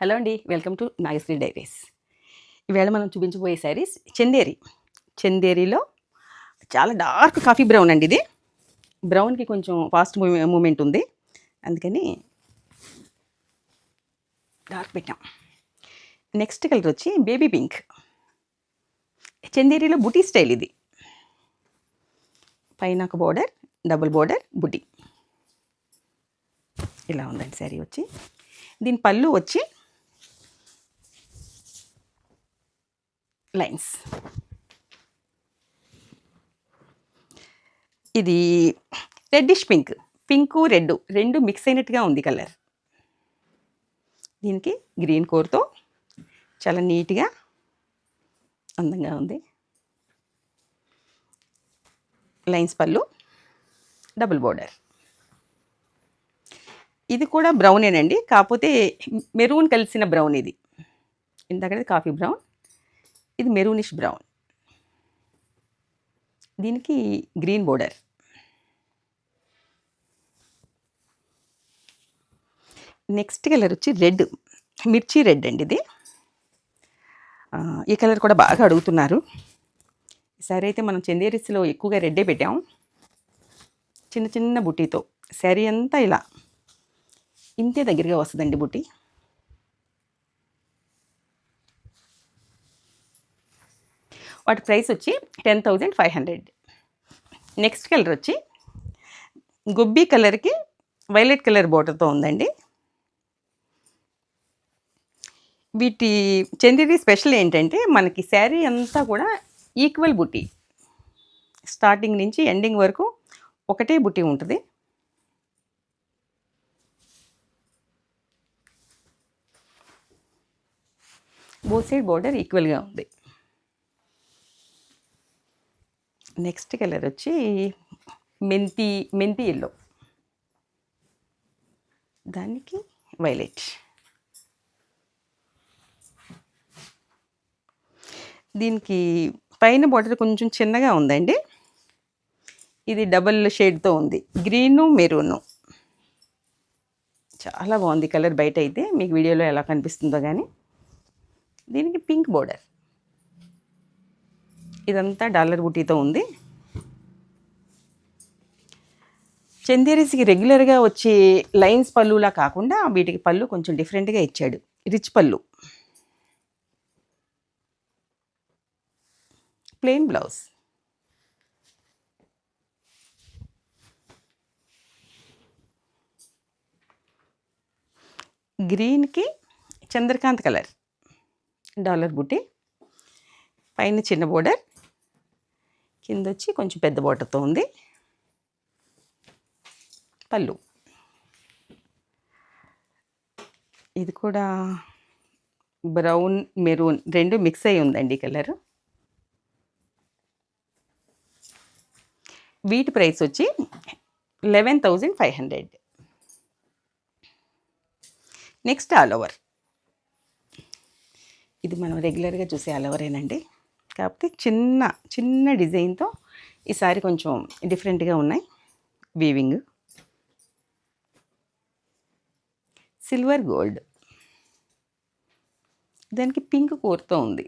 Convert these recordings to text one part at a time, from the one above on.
Hello అండి welcome to Nagasri diaries. ఈవేళ మనం చూపించబోయే శారీస్ చందేరి. చందేరిలో చాలా డార్క్ కాఫీ బ్రౌన్ అండి ఇది. బ్రౌన్కి కొంచెం ఫాస్ట్ మూమెంట్ ఉంది. అందుకని డార్క్ పెట్టాం. నెక్స్ట్ కలర్ వచ్చి బేబీ పింక్. చందేరిలో బుటీ స్టైల్ ఇది. పైన ఒక బోర్డర్ డబుల్ బోర్డర్ బుటీ. ఇలా ఉందండి శారీ వచ్చి. దీని పళ్ళు వచ్చి లైన్స్ ఇది రెడ్డిష్ పింక్ పింకు రెడ్ రెండు మిక్స్ అయినట్టుగా ఉంది కలర్ దీనికి గ్రీన్ కోర్తో చాలా నీట్గా అందంగా ఉంది. లైన్స్ పళ్ళు డబుల్ బోర్డర్ ఇది కూడా బ్రౌనేనండి కాకపోతే మెరూన్ కలిసిన బ్రౌన్ ఇది. ఇంతకంటే కాఫీ బ్రౌన్ ఇది మెరూనిష్ బ్రౌన్. దీనికి గ్రీన్ బోర్డర్. నెక్స్ట్ కలర్ వచ్చి రెడ్ మిర్చి రెడ్ అండి ఇది. ఈ కలర్ కూడా బాగా అడుగుతున్నారు. ఈసారి అయితే మనం చందేరిస్లో ఎక్కువగా రెడ్డే పెట్టాం. చిన్న చిన్న బుట్టీతో శారీ అంతా ఇలా ఇంతే దగ్గరగా వస్తుందండి బుట్టి. వాటి ప్రైస్ వచ్చి ten thousand five hundred. Next colour వచ్చి గుబ్బీ కలర్కి వైలెట్ కలర్ బోర్డర్తో ఉందండి. వీటి చందేరి స్పెషల్ ఏంటంటే మనకి శారీ అంతా కూడా ఈక్వల్ బుట్టి స్టార్టింగ్ నుంచి ఎండింగ్ వరకు ఒకటే బుట్టి ఉంటుంది. బోత్ సైడ్ బోర్డర్ ఈక్వల్గా ఉంది. నెక్స్ట్ కలర్ వచ్చి మెంతి మెంతి ఎల్లో. దానికి వైలెట్. దీనికి పైన బార్డర్ కొంచెం చిన్నగా ఉందండి. ఇది డబల్ షేడ్తో ఉంది. Green maroon. చాలా బాగుంది కలర్ బయట అయితే మీకు వీడియోలో ఎలా కనిపిస్తుందో కానీ దీనికి పింక్ బోర్డర్. ఇదంతా డాలర్ బుటీతో ఉంది. చందేరీస్కి రెగ్యులర్గా వచ్చే లైన్స్ పళ్ళులా కాకుండా వీటికి పళ్ళు కొంచెం డిఫరెంట్గా ఇచ్చాడు. రిచ్ పళ్ళు. Plain blouse. గ్రీన్కి చంద్రకాంత్ కలర్. డాలర్ బుట్టి పైన చిన్న బోర్డర్. కింద వచ్చి కొంచెం పెద్ద బోర్డర్తో ఉంది. పళ్ళు. ఇది కూడా బ్రౌన్ మెరూన్ రెండు మిక్స్ అయి ఉందండి కలరు. వీటి ప్రైస్ వచ్చి eleven thousand five hundred. Next all over. ఇది మనం రెగ్యులర్గా చూసే ఆల్ ఓవరేనండి. కాకపోతే చిన్న చిన్న డిజైన్తో ఈసారి కొంచెం డిఫరెంట్గా ఉన్నాయి. వీవింగ్ సిల్వర్ గోల్డ్ దానికి పింక్ కోర్తో ఉంది.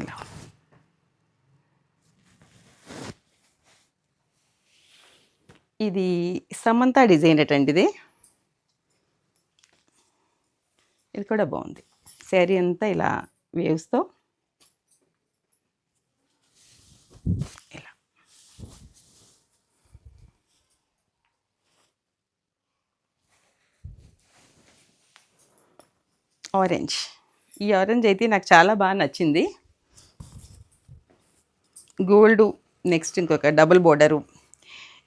ఇలా. ఇది సమంతా డిజైన్ అటండి ఇది ఇది కూడా బాగుంది. శారీ అంతా ఇలా వేవ్స్తో ఇలా ఆరెంజ్ ఈ ఆరెంజ్ అయితే నాకు చాలా బాగా నచ్చింది. గోల్డ్ నెక్స్ట్ ఇంకొక డబుల్ బోర్డరు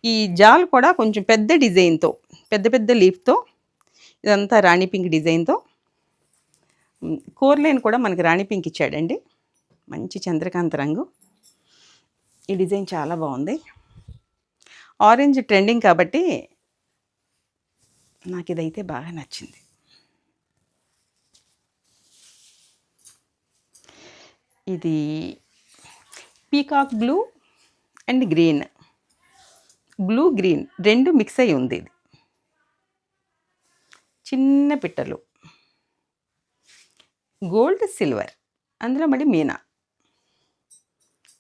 ఈ జాల్ కూడా కొంచెం పెద్ద డిజైన్తో పెద్ద పెద్ద లీఫ్తో ఇదంతా రాణి పింక్ డిజైన్తో కోర్లైన్ కూడా మనకి రాణి పింక్ ఇచ్చాడండి. మంచి చంద్రకాంత రంగు. ఈ డిజైన్ చాలా బాగుంది. ఆరెంజ్ ట్రెండింగ్ కాబట్టి నాకు ఇదైతే బాగా నచ్చింది. ఇది peacock blue and green. Blue green రెండు మిక్స్ అయి ఉంది ఇది. చిన్న పిట్టలు. Gold silver. అందులో మళ్ళీ మీనా.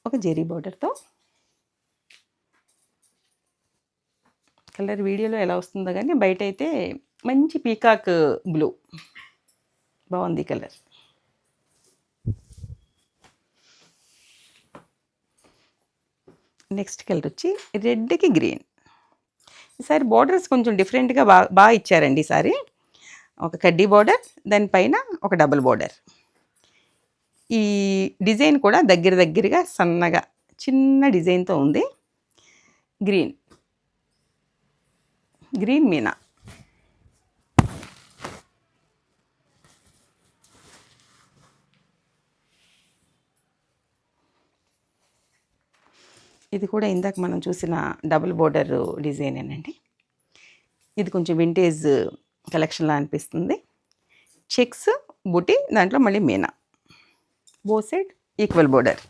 ఒక జెరీ బార్డర్తో కలర్ వీడియోలో ఎలా వస్తుందో కానీ బయట అయితే మంచి పీకాక్ బ్లూ. బాగుంది కలర్. నెక్స్ట్ కలర్ వచ్చి రెడ్కి గ్రీన్. ఈసారి బార్డర్స్ కొంచెం డిఫరెంట్గా బాగా బాగా ఇచ్చారండి ఈసారి ఒక కడ్డీ బార్డర్ దానిపైన ఒక డబుల్ బోర్డర్ ఈ డిజైన్ కూడా దగ్గర దగ్గరగా సన్నగా చిన్న డిజైన్తో ఉంది. గ్రీన్ గ్రీన్ మీనా? ఇది కూడా ఇందాక మనం చూసిన డబుల్ బోర్డర్ డిజైనేనండి ఇది కొంచెం వింటేజ్ కలెక్షన్లా అనిపిస్తుంది. చెక్స్ బుటీ దాంట్లో మళ్ళీ మీనా. బో సైడ్ ఈక్వల్ బోర్డర్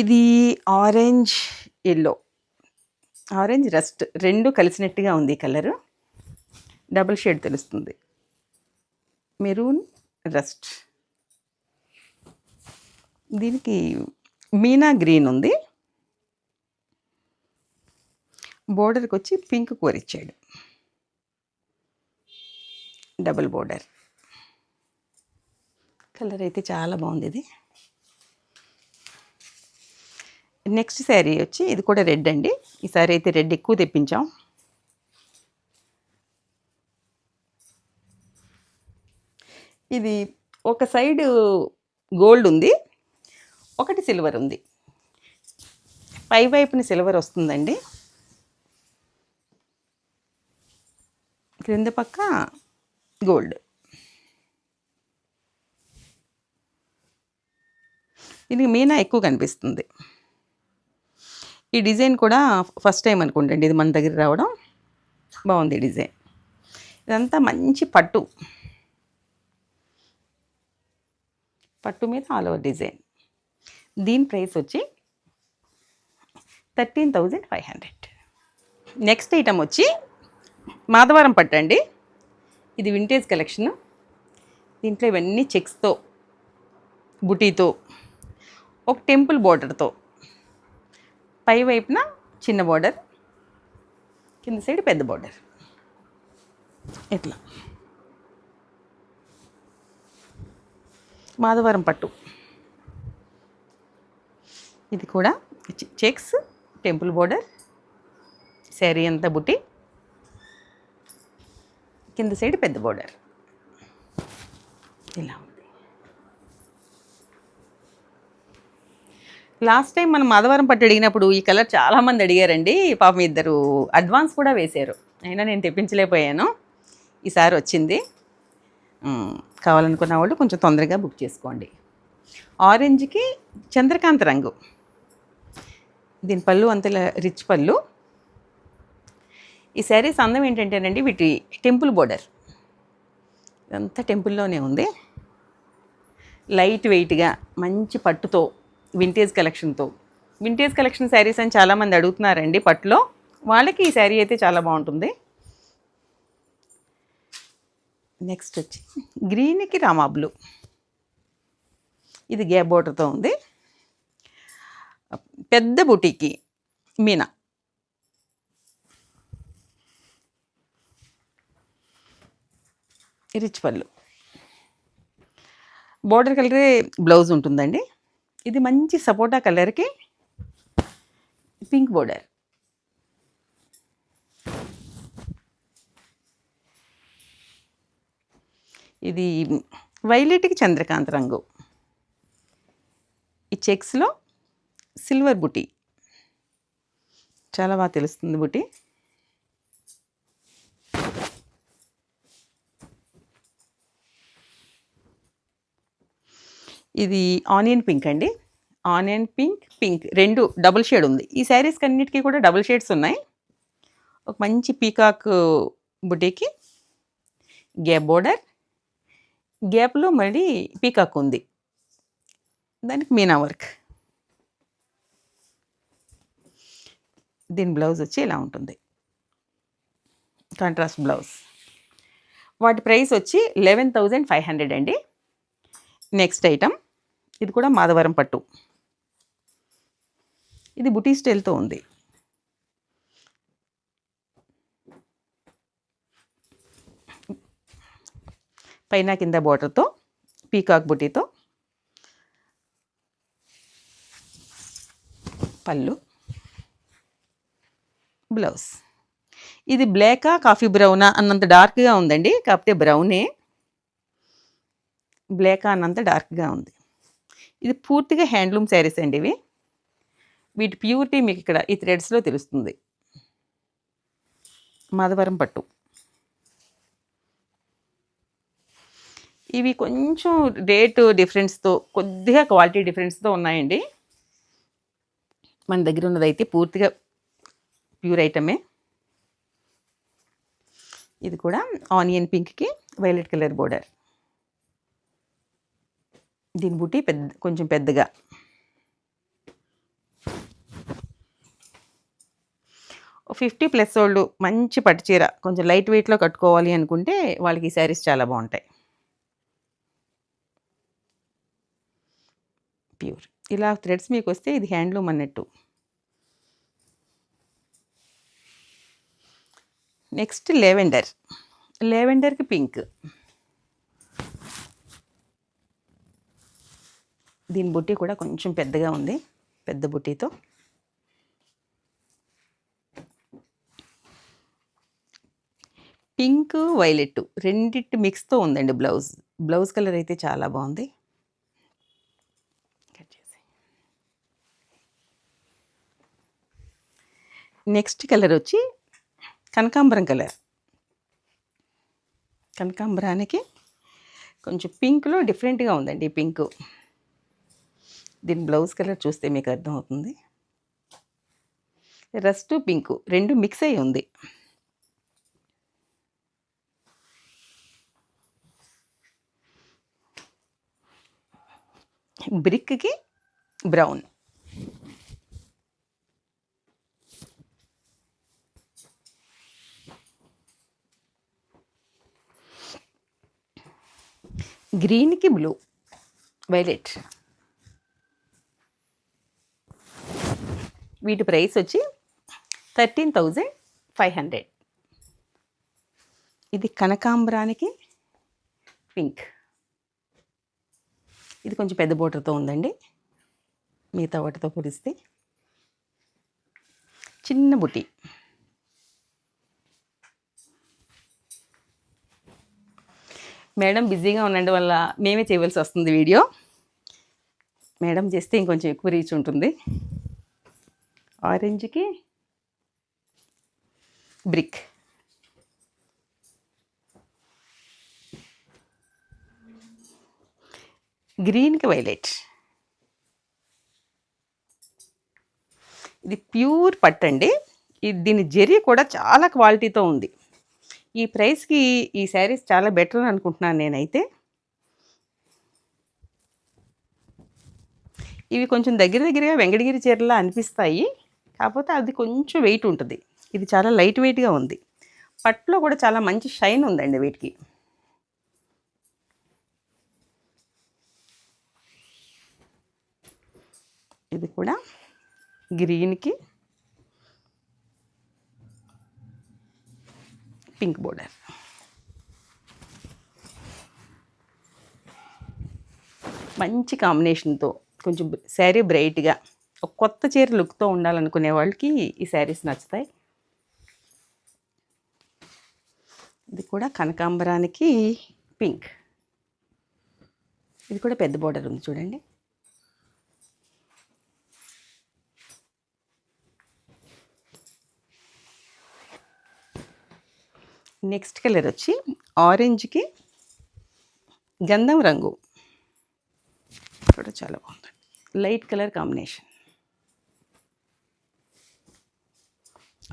ఇది ఆరెంజ్ ఎల్లో ఆరెంజ్ రస్ట్ రెండు కలిసినట్టుగా ఉంది కలరు డబుల్ షేడ్ తెలుస్తుంది. మెరూన్ రస్ట్ దీనికి మీనా గ్రీన్ ఉంది. బోర్డర్కి వచ్చి పింక్ కోరిచ్చాడు. Double border. కలర్ అయితే చాలా బాగుంది ఇది నెక్స్ట్ శారీ వచ్చి ఇది కూడా రెడ్ అండి. ఈ శారీ అయితే రెడ్ ఎక్కువ తెప్పించాం. ఇది ఒక సైడ్ గోల్డ్ ఉంది ఒకటి సిల్వర్ ఉంది. పై వైపున సిల్వర్ వస్తుందండి. క్రింద పక్క గోల్డ్. దీనికి మీనా ఎక్కువ కనిపిస్తుంది. ఈ డిజైన్ కూడా ఫస్ట్ టైం అనుకుంటండి. ఇది మన దగ్గర రావడం. బాగుంది డిజైన్. ఇదంతా మంచి పట్టు. పట్టు మీద ఆల్ ఓవర్ డిజైన్. దీని ప్రైస్ వచ్చి thirteen thousand five hundred. Next item వచ్చి మాధవరం పట్టండి ఇది వింటేజ్ కలెక్షన్ దీంట్లో ఇవన్నీ చెక్స్తో బుటీతో ఒక టెంపుల్ బోర్డర్తో పై వైపున చిన్న బోర్డర్ కింద సైడ్ పెద్ద బోర్డర్ ఇట్లా. మాధవరం పట్టు. ఇది కూడా చెక్స్ టెంపుల్ బోర్డర్ శారీ అంతా బుట్టి కింద సైడ్ పెద్ద బోర్డర్ ఇలా ఉంది. లాస్ట్ టైం మనం మాధవరం పట్టు అడిగినప్పుడు ఈ కలర్ చాలామంది అడిగారండి. పాపం ఇద్దరు అడ్వాన్స్ కూడా వేశారు. అయినా నేను తెప్పించలేకపోయాను. ఈసారి వచ్చింది. కావాలనుకున్న వాళ్ళు కొంచెం తొందరగా బుక్ చేసుకోండి. ఆరెంజ్కి చంద్రకాంత్ రంగు. దీని పళ్ళు అంత రిచ్ పళ్ళు. ఈ శారీస్ అందం ఏంటంటేనండి వీటి టెంపుల్ బోర్డర్. ఇదంతా టెంపుల్లోనే ఉంది. లైట్ వెయిట్గా మంచి పట్టుతో వింటేజ్ కలెక్షన్తో. వింటేజ్ కలెక్షన్ శారీస్ అని చాలామంది అడుగుతున్నారండి పట్టులో. వాళ్ళకి ఈ శారీ అయితే చాలా బాగుంటుంది. నెక్స్ట్ వచ్చి గ్రీన్కి రామా బ్లూ. ఇది గ్యాప్ బోర్డర్తో ఉంది. పెద్ద బుటీకి మీనా. రిచ్ పళ్ళు. బోర్డర్ కలరే బ్లౌజ్ ఉంటుందండి. ఇది మంచి సపోటా కలర్కి పింక్ బోర్డర్. ఇది వైలెట్కి చంద్రకాంత్ రంగు. ఈ చెక్స్లో సిల్వర్ బుటీ. చాలా బాగా తెలుస్తుంది బుటీ. ఇది ఆనియన్ పింక్ అండి. Onion pink pink. రెండు డబుల్ షేడ్ ఉంది. ఈ శారీస్కి అన్నిటికీ కూడా డబుల్ షేడ్స్ ఉన్నాయి. ఒక మంచి పీకాక్ బుటీకి గ్యాప్ బోర్డర్. గ్యాప్లో మళ్ళీ పీకాక్ ఉంది. దానికి మీనా వర్క్. దీని బ్లౌజ్ వచ్చి ఇలా ఉంటుంది. Contrast blouse. వాటి ప్రైస్ వచ్చి లెవెన్ థౌజండ్ ఫైవ్ హండ్రెడ్ అండి. Next item. ఇది కూడా మాధవరం పట్టు. ఇది బుటీ స్టైల్తో ఉంది. పైన కింద బోర్డర్తో పీకాక్ బుటీతో పళ్ళు బ్లౌజ్. ఇది బ్లాకా కాఫీ బ్రౌనా అన్నంత డార్క్గా ఉందండి. కాకపోతే బ్రౌనే. బ్లాకా అన్నంత డార్క్గా ఉంది. ఇది పూర్తిగా హ్యాండ్లూమ్ శారీస్ అండి ఇవి. వీటి ప్యూరిటీ మీకు ఇక్కడ ఈ థ్రెడ్స్లో తెలుస్తుంది. మాధవరం పట్టు. ఇవి కొంచెం రేటు డిఫరెన్స్తో కొద్దిగా క్వాలిటీ డిఫరెన్స్తో ఉన్నాయండి. మన దగ్గర ఉన్నదైతే పూర్తిగా ప్యూర్ ఐటమే. ఇది కూడా ఆనియన్ పింక్కి వైలెట్ కలర్ బోర్డర్. దీని బుట్టి పెద్ద కొంచెం పెద్దగా. ఫిఫ్టీ ప్లస్ వాళ్ళు మంచి పట్టు చీర కొంచెం లైట్ వెయిట్లో కట్టుకోవాలి అనుకుంటే వాళ్ళకి ఈ శారీస్ చాలా బాగుంటాయి. ప్యూర్. ఇలా థ్రెడ్స్ మీకు వస్తే ఇది హ్యాండ్లూమ్ అన్నట్టు. Next lavender. లెవెండర్కి పింక్. దీని బుట్టి కూడా కొంచెం పెద్దగా ఉంది. పెద్ద బుట్టితో. పింక్ వైలెట్ రెండిటి మిక్స్తో ఉందండి బ్లౌజ్. బ్లౌజ్ కలర్ అయితే చాలా బాగుంది. నెక్స్ట్ కలర్ వచ్చి కనకాంబరం కలర్. కనకాంబరానికి కొంచెం పింక్లో డిఫరెంట్గా ఉందండి ఈ పింక్. దీని బ్లౌజ్ కలర్ చూస్తే మీకు అర్థమవుతుంది. రస్ట్ పింక్ రెండు మిక్స్ అయి ఉంది. బ్రిక్కి బ్రౌన్. గ్రీన్కి బ్లూ వైలెట్. వీటి ప్రైస్ వచ్చి థర్టీన్ థౌజండ్ ఫైవ్ హండ్రెడ్. ఇది కనకాంబరానికి పింక్. ఇది కొంచెం పెద్ద బోటర్తో ఉందండి. మిగతా వాటితో పోలిస్తే. చిన్న బుట్టి మేడం బిజీగా ఉండడం వల్ల మేమే చేయవలసి వస్తుంది వీడియో. మేడం చేస్తే ఇంకొంచెం ఎక్కువ రీచ్ ఉంటుంది. ఆరెంజ్కి బ్రిక్. గ్రీన్కి వైలెట్. ఇది ప్యూర్ పట్ అండి. ఇది దీని జెరీ కూడా చాలా క్వాలిటీతో ఉంది. ఈ ప్రైస్కి ఈ శారీస్ చాలా బెటర్ అని అనుకుంటున్నాను నేనైతే. ఇవి కొంచెం దగ్గర దగ్గరగా వెంకటగిరి చీరలా అనిపిస్తాయి. కాకపోతే అది కొంచెం వెయిట్ ఉంటుంది. ఇది చాలా లైట్ వెయిట్గా ఉంది. పట్టులో కూడా చాలా మంచి షైన్ ఉందండి వీటికి. ఇది కూడా గ్రీన్కి పింక్ బోర్డర్ మంచి కాంబినేషన్తో కొంచెం శారీ బ్రైట్గా ఒక కొత్త చీర లుక్తో ఉండాలనుకునే వాళ్ళకి ఈ శారీస్ నచ్చుతాయి. ఇది కూడా కనకాంబరానికి పింక్. ఇది కూడా పెద్ద బోర్డర్ ఉంది చూడండి. నెక్స్ట్ కలర్ వచ్చి ఆరెంజ్కి గంధం రంగు. కూడా చాలా బాగుంది. Light colour combination.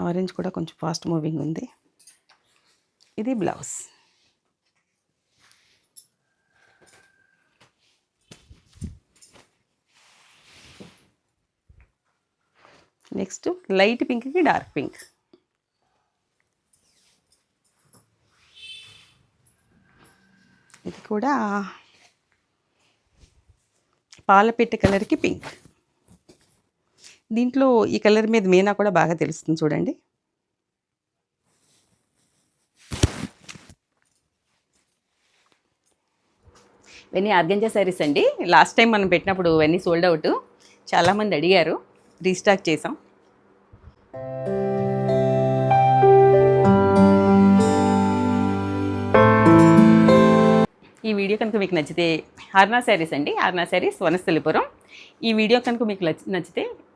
ఆరెంజ్ కూడా కొంచెం ఫాస్ట్ మూవింగ్ ఉంది. ఇది బ్లౌజ్. నెక్స్ట్ లైట్ పింక్కి డార్క్ పింక్. ఇది కూడా పాలపెట్ట కలర్కి పింక్. దీంట్లో ఈ కలర్ మీద మీనా కూడా బాగా తెలుస్తుంది చూడండి. వెన్నీ ఆర్గంజా శారీస్ అండి. లాస్ట్ టైం మనం పెట్టినప్పుడు వెన్నీ సోల్డ్ అవుట్ చాలామంది అడిగారు రీస్టాక్ చేసాం. ఈ వీడియో కనుక మీకు నచ్చితే హార్నా శారీస్ అండి. హార్నా శారీస్ వనస్థలిపురం. ఈ వీడియో కనుక మీకు నచ్చితే